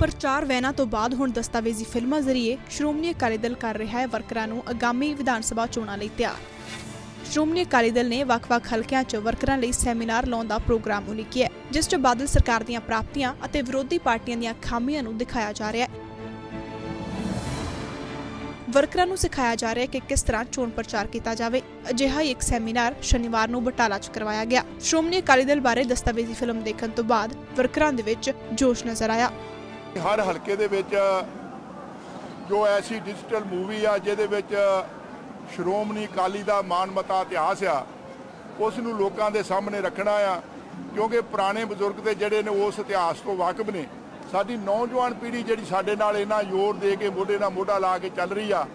ਪ੍ਰਚਾਰ ਵੈਨਾਂ ਤੋਂ ਬਾਅਦ ਹੁਣ ਦਸਤਾਵੇਜ਼ੀ ਫਿਲਮਾਂ ਜ਼ਰੀਏ ਸ਼੍ਰੋਮਣੀ ਅਕਾਲੀ ਦਲ ਕਰ ਰਿਹਾ ਹੈ ਵਰਕਰਾਂ ਨੂੰ ਆਗਾਮੀ ਵਿਧਾਨ ਸਭਾ ਚੋਣਾਂ ਲਈ ਤਿਆਰ। ਸ਼੍ਰੋਮਣੀ ਅਕਾਲੀ ਦਲ ਨੇ ਵੱਖ-ਵੱਖ ਹਲਕਿਆਂ 'ਚ ਵਰਕਰਾਂ ਲਈ ਸੈਮੀਨਾਰ ਲਾਉਣ ਦਾ ਪ੍ਰੋਗਰਾਮ ਉਲੀਕਿਆ ਜਿਸ 'ਚ ਬਾਦਲ ਸਰਕਾਰ ਦੀਆਂ ਪ੍ਰਾਪਤੀਆਂ ਅਤੇ ਵਿਰੋਧੀ ਪਾਰਟੀਆਂ ਦੀਆਂ ਖਾਮੀਆਂ ਨੂੰ ਦਿਖਾਇਆ ਜਾ ਰਿਹਾ ਹੈ। ਵਰਕਰਾਂ ਨੂੰ ਸਿਖਾਇਆ ਜਾ ਰਿਹਾ ਹੈ ਕਿ ਕਿਸ ਤਰ੍ਹਾਂ ਚੋਣ ਪ੍ਰਚਾਰ ਕੀਤਾ ਜਾਵੇ। ਅਜਿਹਾ ਹੀ ਇੱਕ ਸੈਮੀਨਾਰ ਸ਼ਨੀਵਾਰ ਨੂੰ ਬਟਾਲਾ 'ਚ ਕਰਵਾਇਆ ਗਿਆ। ਸ਼੍ਰੋਮਣੀ ਅਕਾਲੀ ਦਲ ਬਾਰੇ ਦਸਤਾਵੇਜ਼ੀ ਫਿਲਮ ਦੇਖਣ ਤੋਂ ਬਾਅਦ ਵਰਕਰਾਂ ਦੇ ਵਿੱਚ ਜੋਸ਼ ਨਜ਼ਰ ਆਇਆ। ਹਰ ਹਲਕੇ ਦੇ ਵਿੱਚ, ਜੋ ਐਸੀ ਡਿਜੀਟਲ ਮੂਵੀ ਆ, ਜਿਹਦੇ ਵਿੱਚ ਸ਼੍ਰੋਮਣੀ ਅਕਾਲੀ ਦਾ ਮਾਨਮਤਾ ਇਤਿਹਾਸ ਆ, ਉਸ ਨੂੰ ਲੋਕਾਂ ਦੇ ਸਾਹਮਣੇ ਰੱਖਣਾ ਆ, ਕਿਉਂਕਿ ਪੁਰਾਣੇ ਬਜ਼ੁਰਗ ਤੇ ਜਿਹੜੇ ਨੇ ਉਸ ਇਤਿਹਾਸ ਤੋਂ ਵਾਕਿਫ ਨੇ। ਸਾਡੀ ਨੌਜਵਾਨ ਪੀੜ੍ਹੀ ਜਿਹੜੀ ਸਾਡੇ ਨਾਲ ਇੰਨਾ ਜ਼ੋਰ ਦੇ ਕੇ ਮੋਢੇ ਨਾਲ ਮੋਢਾ ਲਾ ਕੇ ਚੱਲ ਰਹੀ ਆ,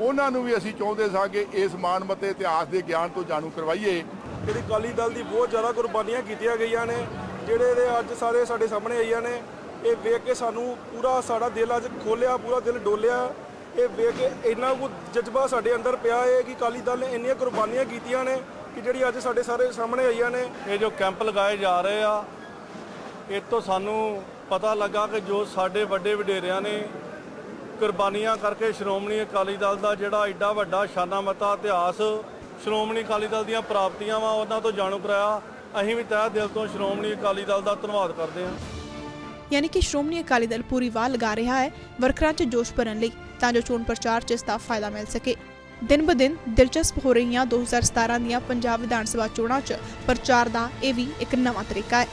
ਉਹਨਾਂ ਨੂੰ ਵੀ ਅਸੀਂ ਚਾਹੁੰਦੇ ਸਾਂ ਕਿ ਇਸ ਮਾਨਮਤੇ ਇਤਿਹਾਸ ਦੇ ਗਿਆਨ ਤੋਂ ਜਾਣੂ ਕਰਵਾਈਏ। ਜਿਹੜੀ ਅਕਾਲੀ ਦਲ ਦੀ ਬਹੁਤ ਜ਼ਿਆਦਾ ਕੁਰਬਾਨੀਆਂ ਕੀਤੀਆਂ ਗਈਆਂ ਨੇ, ਜਿਹੜੇ ਦੇ ਅੱਜ ਸਾਰੇ ਸਾਡੇ ਸਾਹਮਣੇ ਆਈਆਂ ਨੇ ਇਹ ਵੇਖ ਕੇ ਸਾਨੂੰ ਪੂਰਾ ਸਾਡਾ ਦਿਲ ਅੱਜ ਖੋਲਿਆ ਪੂਰਾ ਦਿਲ ਡੋਲਿਆ। ਇਹ ਵੇਖ ਕੇ ਇੰਨਾ ਕੁ ਜਜ਼ਬਾ ਸਾਡੇ ਅੰਦਰ ਪਿਆ ਹੈ ਕਿ ਅਕਾਲੀ ਦਲ ਨੇ ਇੰਨੀਆਂ ਕੁਰਬਾਨੀਆਂ ਕੀਤੀਆਂ ਨੇ ਕਿ ਜਿਹੜੀ ਅੱਜ ਸਾਡੇ ਸਾਰੇ ਸਾਹਮਣੇ ਆਈਆਂ ਨੇ। ਇਹ ਜੋ ਕੈਂਪ ਲਗਾਏ ਜਾ ਰਹੇ ਆ, ਇਹ ਤੋਂ ਸਾਨੂੰ ਪਤਾ ਲੱਗਾ ਕਿ ਜੋ ਸਾਡੇ ਵੱਡੇ ਵਡੇਰਿਆਂ ਨੇ ਕੁਰਬਾਨੀਆਂ ਕਰਕੇ ਸ਼੍ਰੋਮਣੀ ਅਕਾਲੀ ਦਲ ਦਾ ਜਿਹੜਾ ਐਡਾ ਵੱਡਾ ਸ਼ਾਨਾ ਮਤਾ ਇਤਿਹਾਸ, ਸ਼੍ਰੋਮਣੀ ਅਕਾਲੀ ਦਲ ਦੀਆਂ ਪ੍ਰਾਪਤੀਆਂ ਵਾ, ਉਹਨਾਂ ਤੋਂ ਜਾਣੂ ਕਰਾਇਆ। ਅਸੀਂ ਵੀ ਤਹਿ ਦਿਲ ਤੋਂ ਸ਼੍ਰੋਮਣੀ ਅਕਾਲੀ ਦਲ ਦਾ ਧੰਨਵਾਦ ਕਰਦੇ ਹਾਂ। ਯਾਨੀ ਕਿ ਸ਼੍ਰੋਮਣੀ ਅਕਾਲੀ ਦਲ ਪੂਰੀ ਵਾਹ ਲਗਾ ਰਿਹਾ ਹੈ ਵਰਕਰਾਂ 'ਚ ਜੋਸ਼ ਭਰਨ ਲਈ ਤਾਂ ਜੋ ਚੋਣ ਪ੍ਰਚਾਰ 'ਚ ਇਸ ਦਾ ਫਾਇਦਾ ਮਿਲ ਸਕੇ। ਦਿਨ ਬ ਦਿਨ ਦਿਲਚਸਪ ਹੋ ਰਹੀਆਂ 2017 ਦੀਆਂ ਪੰਜਾਬ ਵਿਧਾਨ ਸਭਾ ਚੋਣਾਂ 'ਚ ਪ੍ਰਚਾਰ ਦਾ ਇਹ ਵੀ ਇੱਕ ਨਵਾਂ ਤਰੀਕਾ ਹੈ।